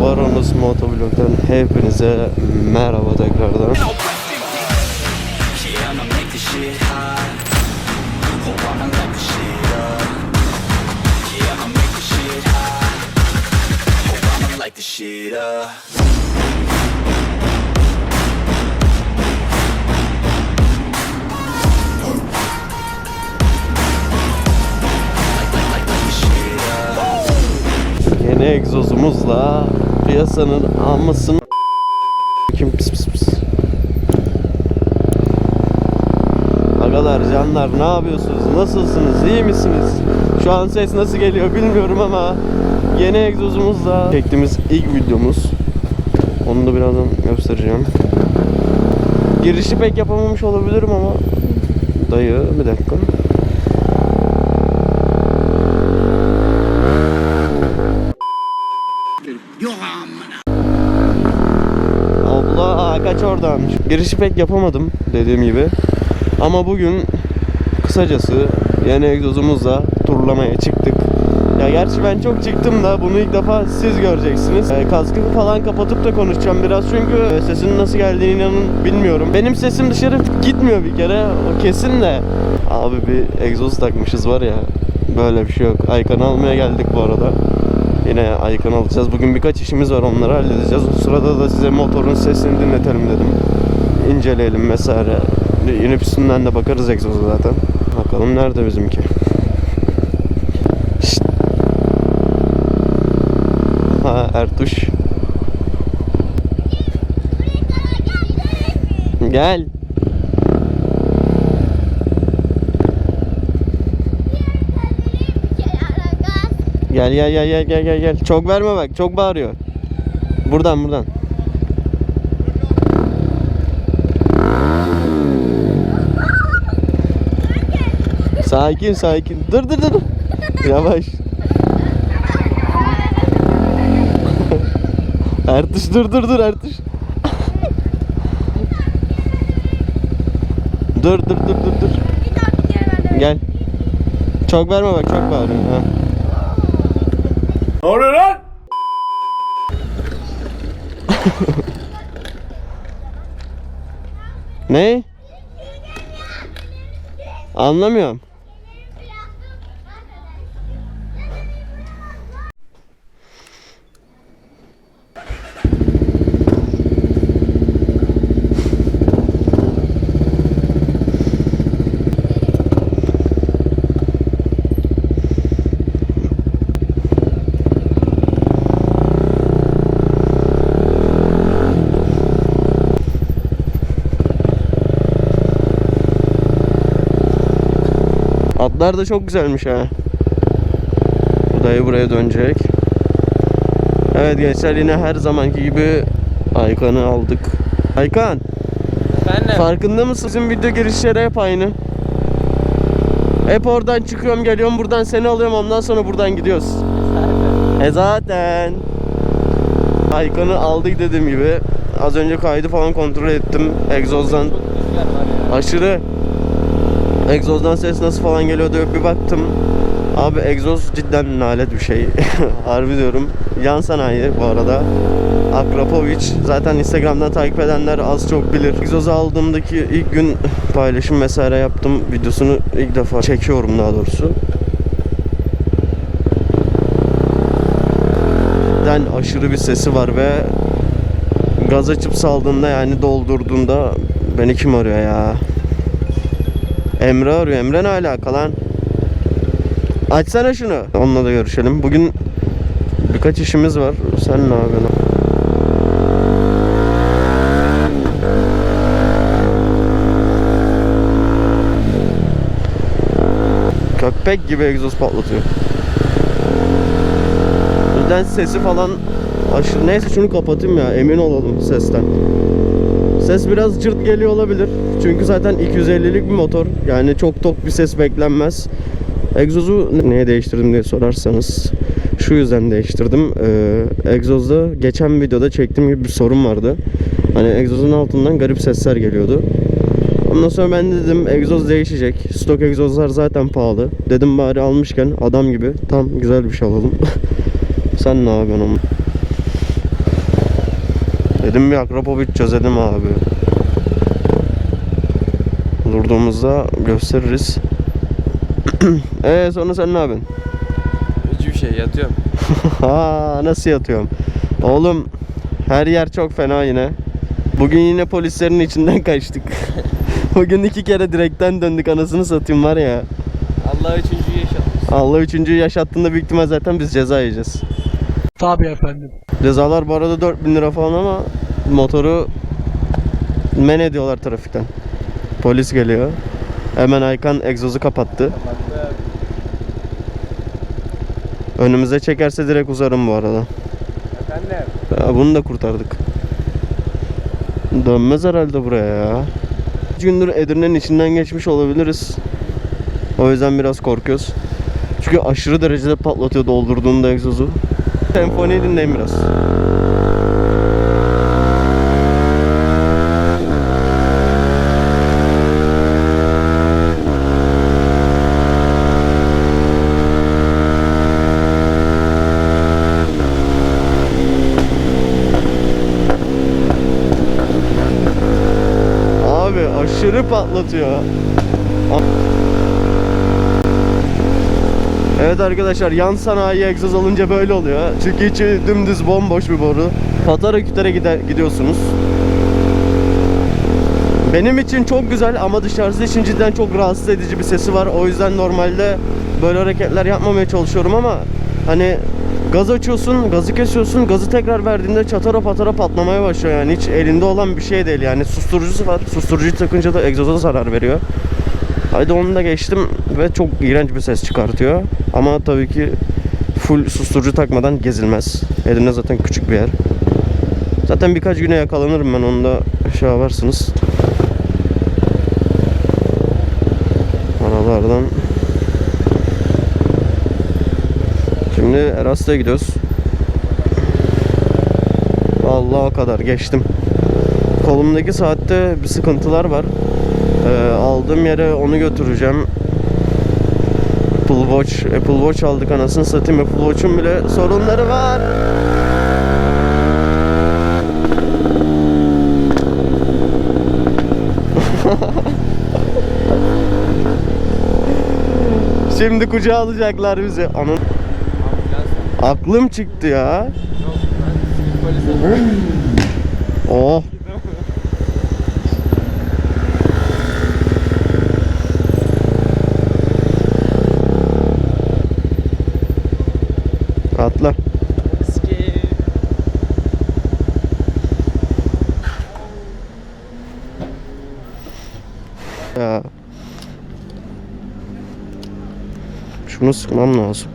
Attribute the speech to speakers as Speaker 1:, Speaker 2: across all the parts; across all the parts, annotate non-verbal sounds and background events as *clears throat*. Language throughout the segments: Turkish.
Speaker 1: Varonuz Motovlog'dan hepinize merhaba tekrardan. Yeni egzozumuzla piyasanın almasını kim pis pis pis. Agalar canlar ne yapıyorsunuz? Nasılsınız? İyi misiniz? Şu an ses nasıl geliyor bilmiyorum ama yeni egzozumuzla çektiğimiz ilk videomuz. Onu da birazdan göstereceğim. Girişi pek yapamamış olabilirim ama dayı bir dakika. Girişi pek yapamadım dediğim gibi. Ama bugün kısacası yeni egzozumuzla turlamaya çıktık. Ya gerçi ben çok çıktım da bunu ilk defa siz göreceksiniz. Ee, kaskı falan kapatıp da konuşacağım biraz çünkü e, sesinin nasıl geldiğini inanın bilmiyorum. Benim sesim dışarı gitmiyor bir kere o kesin de. Abi bir egzoz takmışız var ya böyle bir şey yok. Aykan'ı almaya geldik bu arada. Yine Aykan alacağız. Bugün birkaç işimiz var onları halledeceğiz. O sırada da size motorun sesini dinletelim dedim. İnceleyelim vesaire. Yine üstünden de bakarız egzoza zaten. Bakalım nerede bizimki. Ha Ertuş. Gel. Gel gel gel gel gel gel gel. Çok verme bak. Çok bağırıyor. Buradan buradan. Sakin sakin. Dur dur dur. Yavaş. Ertuş dur dur dur Ertuş. dur dur dur dur dur. Gel. Çok verme bak çok bağırıyor. Ha.
Speaker 2: Ne oluyor lan?
Speaker 1: Ne? Anlamıyorum. Atlar da çok güzelmiş ha. Bu dayı buraya dönecek. Evet gençler yine her zamanki gibi Aykan'ı aldık. Aykan
Speaker 3: Efendim?
Speaker 1: farkında mısın? Bizim video girişleri hep aynı. Hep oradan çıkıyorum geliyorum buradan seni alıyorum ondan sonra buradan gidiyoruz. E zaten. Aykan'ı aldık dediğim gibi. Az önce kaydı falan kontrol ettim. Egzozdan aşırı egzozdan ses nasıl falan geliyordu bir baktım. Abi egzoz cidden nalet bir şey. *laughs* Harbi diyorum. Yan sanayi bu arada. Akrapovic. Zaten Instagram'dan takip edenler az çok bilir. Egzozu aldığımdaki ilk gün paylaşım vesaire yaptım. Videosunu ilk defa çekiyorum daha doğrusu. Cidden aşırı bir sesi var ve gaz açıp saldığında yani doldurduğunda beni kim arıyor ya? Emre arıyor. Emre ne alaka lan? Açsana şunu. Onunla da görüşelim. Bugün birkaç işimiz var. Sen ne yapıyorsun? Köpek gibi egzoz patlatıyor. Yüzden sesi falan aşırı... Neyse şunu kapatayım ya. Emin olalım sesten. Ses biraz cırt geliyor olabilir. Çünkü zaten 250'lik bir motor. Yani çok tok bir ses beklenmez. Egzozu neye değiştirdim diye sorarsanız şu yüzden değiştirdim. Ee, egzozda geçen videoda çektiğim gibi bir sorun vardı. Hani egzozun altından garip sesler geliyordu. Ondan sonra ben de dedim egzoz değişecek. Stok egzozlar zaten pahalı. Dedim bari almışken adam gibi tam güzel bir şey alalım. *laughs* Sen ne yapıyorsun? Dedim bir Akrapovic çözelim abi. Durduğumuzda gösteririz. Eee *clears throat* sonra sen ne yapıyorsun?
Speaker 2: Hiçbir şey yatıyorum. *laughs*
Speaker 1: Ha nasıl yatıyorum? Oğlum her yer çok fena yine. Bugün yine polislerin içinden kaçtık. *laughs* Bugün iki kere direkten döndük anasını satayım var ya.
Speaker 2: Allah üçüncüyü yaşatmış.
Speaker 1: Allah üçüncüyü yaşattığında büyük ihtimal zaten biz ceza yiyeceğiz.
Speaker 3: Tabii efendim.
Speaker 1: Cezalar bu arada 4000 lira falan ama motoru men ediyorlar trafikten. Polis geliyor. Hemen Aykan egzozu kapattı. Önümüze çekerse direkt uzarım bu arada.
Speaker 2: Efendim?
Speaker 1: Ya bunu da kurtardık. Dönmez herhalde buraya ya. Üç gündür Edirne'nin içinden geçmiş olabiliriz. O yüzden biraz korkuyoruz. Çünkü aşırı derecede patlatıyor doldurduğunda egzozu. Senfoniyi dinleyin biraz. Abi aşırı patlatıyor. Evet arkadaşlar yan sanayi egzoz olunca böyle oluyor. Çünkü içi dümdüz bomboş bir boru. Patara kütere gidiyorsunuz. Benim için çok güzel ama dışarısı için cidden çok rahatsız edici bir sesi var. O yüzden normalde böyle hareketler yapmamaya çalışıyorum ama hani gaz açıyorsun, gazı kesiyorsun, gazı tekrar verdiğinde çatara patara patlamaya başlıyor yani hiç elinde olan bir şey değil yani susturucusu var. Susturucuyu takınca da egzoza da zarar veriyor. Haydi onu da geçtim ve çok iğrenç bir ses çıkartıyor. Ama tabii ki full susturucu takmadan gezilmez. Edirne zaten küçük bir yer. Zaten birkaç güne yakalanırım ben onu da şey yaparsınız. Aralardan Şimdi Eras'ta gidiyoruz. Vallahi o kadar geçtim. Kolumdaki saatte bir sıkıntılar var. Ee, aldığım yere onu götüreceğim. Apple Watch, Apple Watch aldık anasını satayım. Apple Watch'un bile sorunları var. *laughs* Şimdi kucağa alacaklar bizi. Anın aklım çıktı ya. Oh. Atla. Ya. Şunu sıkmam lazım.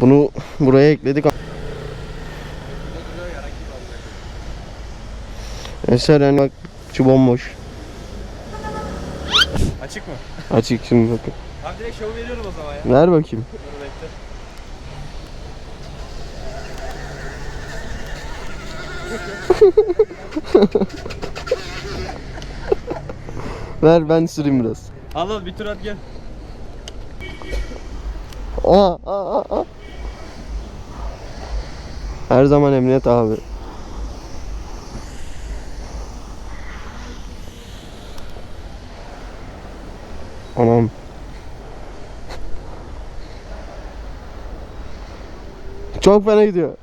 Speaker 1: Bunu buraya ekledik. Eser bak şu bomboş.
Speaker 2: Açık mı?
Speaker 1: Açık şimdi bakın.
Speaker 2: Abi direkt şovu veriyorum o zaman ya.
Speaker 1: Ver bakayım.
Speaker 2: Dur bekle. *laughs*
Speaker 1: Ver ben süreyim biraz.
Speaker 2: Al al bir tur at gel.
Speaker 1: Aa, aa, aa. Her zaman emniyet abi. Anam. Çok fena gidiyor.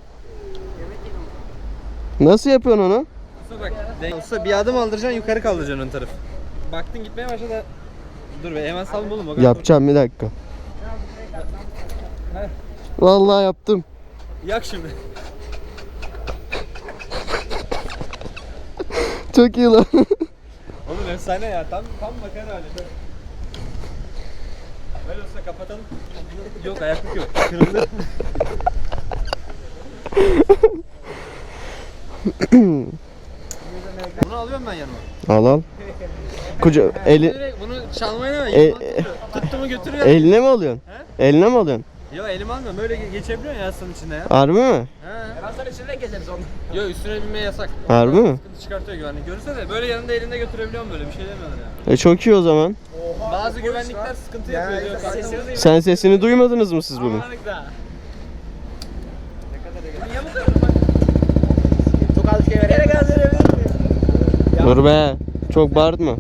Speaker 1: Nasıl yapıyorsun onu?
Speaker 2: Usta bak. Usta bir adım aldıracaksın yukarı kaldıracaksın ön tarafı. Baktın gitmeye başladı. Dur be hemen salma oğlum o kadar.
Speaker 1: Yapacağım bir dakika. Vallahi yaptım.
Speaker 2: Yak şimdi.
Speaker 1: Çok iyi lan. *laughs*
Speaker 2: Oğlum efsane ya tam tam makara hali. Böyle olsa kapatalım. Yok ayaklık yok. Kırıldı. *laughs* Bunu alıyorum ben yanıma.
Speaker 1: Al al. Kuca eli
Speaker 2: bunu çalmaya ne
Speaker 1: E-
Speaker 2: var? Tuttu mu götürüyor.
Speaker 1: eline mi alıyorsun? Eline mi alıyorsun?
Speaker 2: Yo elimi almıyorum. Böyle ge- geçebiliyorsun ya yastığın içinde ya.
Speaker 1: Harbi mi?
Speaker 2: He. Yastığın içinde gezeriz onu. *laughs* Yo üstüne binmeye yasak.
Speaker 1: Harbi mi?
Speaker 2: Sıkıntı çıkartıyor güvenlik. Görürse de böyle yanında elinde götürebiliyorum böyle bir şey demiyorlar ya.
Speaker 1: E çok iyi o zaman.
Speaker 2: Bazı güvenlikler sıkıntı yapıyor diyor. Sesini.
Speaker 1: Sen sesini duymadınız mı siz bunu?
Speaker 2: Çok az şey ver. Yere gaz verebilir miyim?
Speaker 1: Dur be. Çok bağırtma.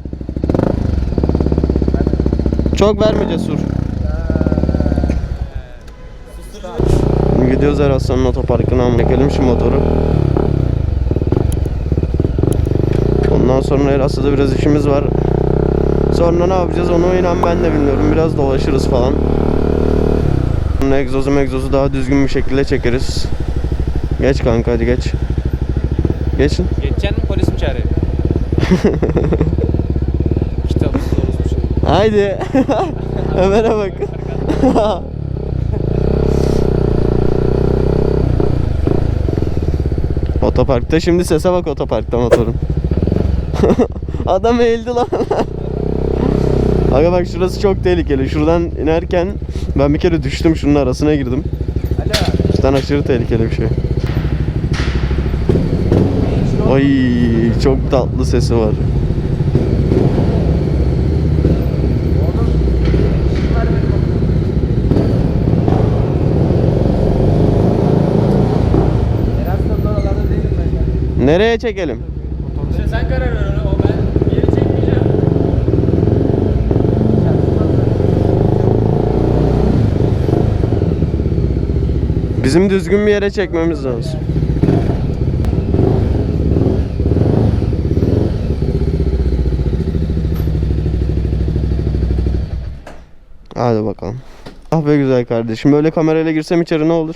Speaker 1: Çok verme cesur. Şimdi gidiyoruz Eraslan'ın otoparkına çekelim şu motoru. Ondan sonra Eras'ta biraz işimiz var. Sonra ne yapacağız onu inan ben de bilmiyorum. Biraz dolaşırız falan. Egzozu megzozu daha düzgün bir şekilde çekeriz. Geç kanka hadi geç. Geçin.
Speaker 2: Geçeceksin mi polis mi çağırıyor? *laughs* Kitapsız.
Speaker 1: Haydi. *laughs* Ömer'e bak. *laughs* Otoparkta şimdi sese bak otoparkta motorun. *laughs* Adam eğildi lan. *laughs* Aga bak şurası çok tehlikeli. Şuradan inerken ben bir kere düştüm şunun arasına girdim. Cidden aşırı tehlikeli bir şey. Ay çok tatlı sesi var. Nereye çekelim?
Speaker 2: Şimdi sen karar ver onu. O ben yeri çekmeyeceğim.
Speaker 1: Bizim düzgün bir yere çekmemiz lazım. Hadi bakalım. Ah be güzel kardeşim. Böyle kamerayla girsem içeri ne olur?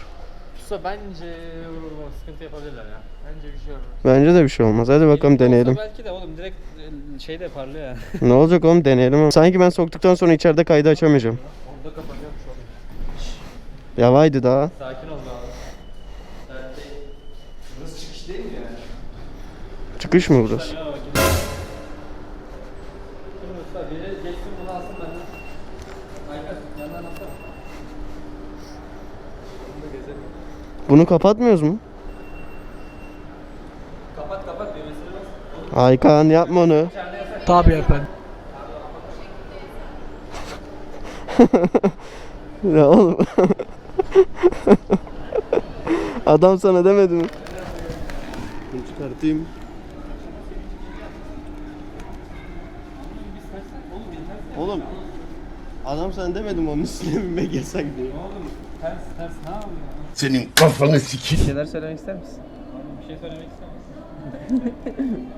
Speaker 2: Usta bence sıkıntı yapabilirler ya. Bence bir şey olur.
Speaker 1: Bence de bir şey olmaz. Hadi bakalım deneyelim.
Speaker 2: Belki de oğlum direkt e, şey de parlıyor ya.
Speaker 1: Ne olacak oğlum deneyelim. Sanki ben soktuktan sonra içeride kaydı açamayacağım.
Speaker 2: Orada kapanıyormuş oğlum.
Speaker 1: Yavaydı daha.
Speaker 2: Sakin ol abi. Burası çıkış değil mi yani?
Speaker 1: Çıkış mı burası?
Speaker 2: Ya bak. Dur usta biri geçsin bunu alsın benden. Aykas yandan alsana. Bunu da gezelim.
Speaker 1: Bunu kapatmıyoruz mu?
Speaker 2: Kapat kapat düğmesine bas.
Speaker 1: Aykan yapma onu.
Speaker 3: Tabii efendim. *laughs*
Speaker 1: Ya oğlum. Adam sana demedi mi? Bunu çıkartayım. Oğlum Adam sana demedi mi onun üstüne binmek yasak diye.
Speaker 2: Oğlum ters ters ne yapıyorsun?
Speaker 4: Senin kafanı sikeyim.
Speaker 2: Bir şeyler söylemek ister misin? Bir şey söylemek ister misin?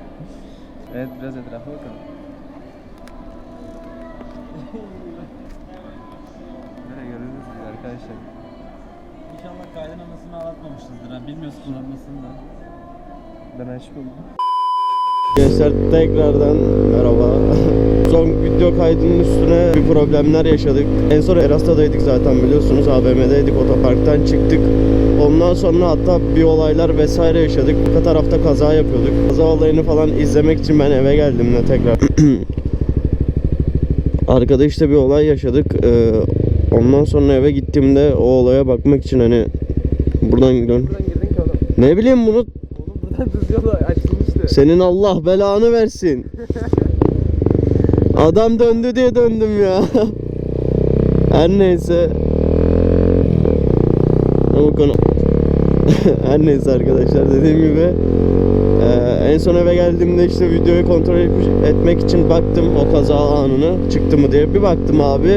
Speaker 2: *laughs* evet biraz etrafa bakalım. Böyle görüyorsunuz siz arkadaşlar. İnşallah kaydın anasını ağlatmamışızdır ha. Bilmiyoruz kullanmasını da. Ben aşık oldum.
Speaker 1: Gençler tekrardan merhaba. *laughs* Son video kaydının üstüne bir problemler yaşadık. En son Erasta'daydık zaten biliyorsunuz. AVM'deydik otoparktan çıktık. Ondan sonra hatta bir olaylar vesaire yaşadık. Arka tarafta kaza yapıyorduk. Kaza olayını falan izlemek için ben eve geldim de tekrar. *clears throat* Arkada işte bir olay yaşadık. Ee, ondan sonra eve gittiğimde o olaya bakmak için hani buradan gidiyorum. Ne bileyim bunu
Speaker 2: Oğlum buradan düz yolu
Speaker 1: senin Allah belanı versin. *laughs* Adam döndü diye döndüm ya. *laughs* Her neyse. O konu. *laughs* Her neyse arkadaşlar dediğim gibi eee, en son eve geldiğimde işte videoyu kontrol etmek için baktım o kaza anını çıktı mı diye bir baktım abi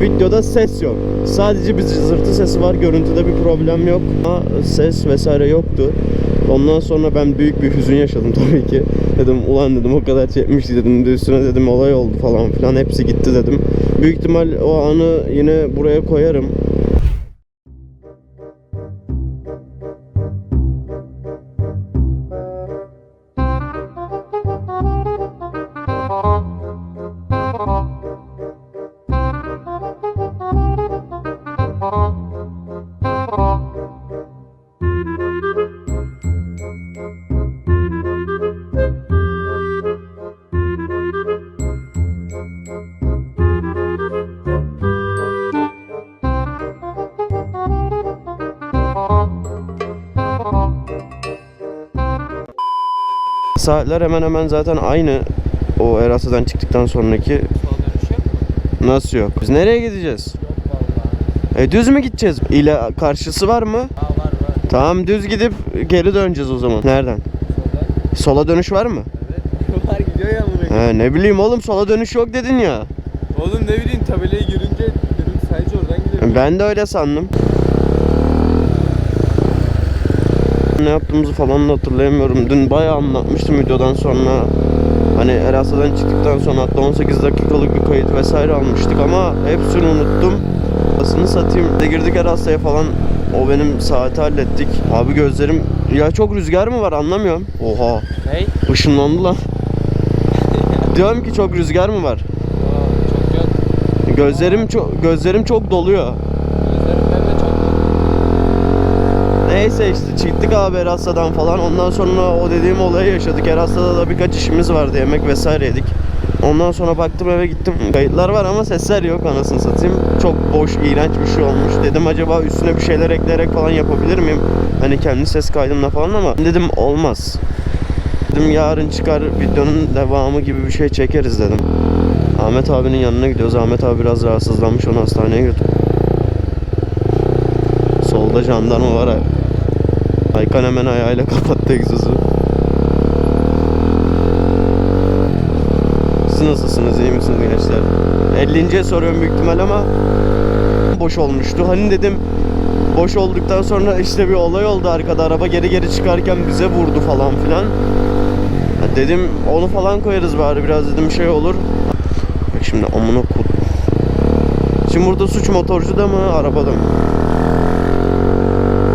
Speaker 1: videoda ses yok sadece bir zırtı sesi var görüntüde bir problem yok. Ama ses vesaire yoktu. Ondan sonra ben büyük bir hüzün yaşadım *laughs* tabii ki. Dedim ulan dedim o kadar çekmişti dedim Bir de üstüne dedim olay oldu falan filan hepsi gitti dedim. Büyük ihtimal o anı yine buraya koyarım saatler hemen hemen zaten aynı o Erasa'dan çıktıktan sonraki. Nasıl yok? Biz nereye gideceğiz? E düz mü gideceğiz? İle karşısı var mı?
Speaker 2: Aa var var.
Speaker 1: Tamam düz gidip geri döneceğiz o zaman. Nereden? Sola dönüş var mı?
Speaker 2: Evet. *laughs* var gidiyor ya buraya.
Speaker 1: He, ne bileyim oğlum sola dönüş yok dedin ya.
Speaker 2: Oğlum ne bileyim tabelaya girince dedim sadece oradan gidelim.
Speaker 1: Ben de öyle sandım. Ne yaptığımızı falan da hatırlayamıyorum. Dün bayağı anlatmıştım videodan sonra. Hani Erasa'dan çıktıktan sonra hatta 18 dakikalık bir kayıt vesaire almıştık ama hepsini unuttum. Aslını satayım. De girdik Erasa'ya falan. O benim saati hallettik. Abi gözlerim ya çok rüzgar mı var anlamıyorum. Oha.
Speaker 2: Ney?
Speaker 1: Işınlandı lan. *laughs* Diyorum ki çok rüzgar mı var?
Speaker 2: Aa, çok yok.
Speaker 1: Gözlerim çok gözlerim çok doluyor.
Speaker 2: Gözlerimden de çok yok.
Speaker 1: Neyse işte çıktık abi Erasa'dan falan. Ondan sonra o dediğim olayı yaşadık. Erasa'da da birkaç işimiz vardı. Yemek vesaire yedik. Ondan sonra baktım eve gittim. Kayıtlar var ama sesler yok anasını satayım. Çok boş, iğrenç bir şey olmuş. Dedim acaba üstüne bir şeyler ekleyerek falan yapabilir miyim? Hani kendi ses kaydımla falan ama dedim olmaz. Dedim yarın çıkar videonun devamı gibi bir şey çekeriz dedim. Ahmet abinin yanına gidiyoruz. Ahmet abi biraz rahatsızlanmış. Onu hastaneye götür. Solda jandarma var. Aykan hemen ayağıyla *laughs* kapattı egzozu. Siz nasılsınız? iyi misiniz gençler? 50. soruyorum büyük ihtimal ama boş olmuştu. Hani dedim boş olduktan sonra işte bir olay oldu arkada araba geri geri çıkarken bize vurdu falan filan. Dedim onu falan koyarız bari biraz dedim şey olur. Bak şimdi amına kod. Şimdi burada suç motorcu da mı arabada mı?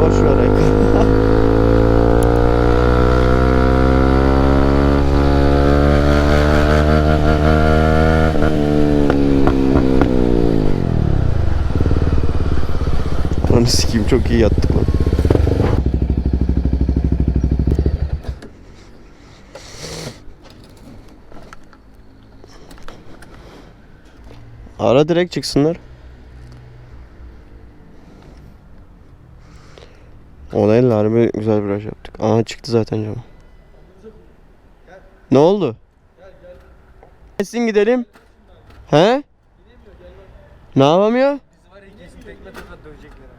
Speaker 1: Boş ver Aykan. Lan sikeyim çok iyi yattık lan. Ara direkt çıksınlar. O değil harbi güzel bir yaptık. Aha çıktı zaten canım. Ne oldu? Gelsin gidelim. He? Ne yapamıyor?
Speaker 2: Bizi var ya kesin tekme tokat dövecekler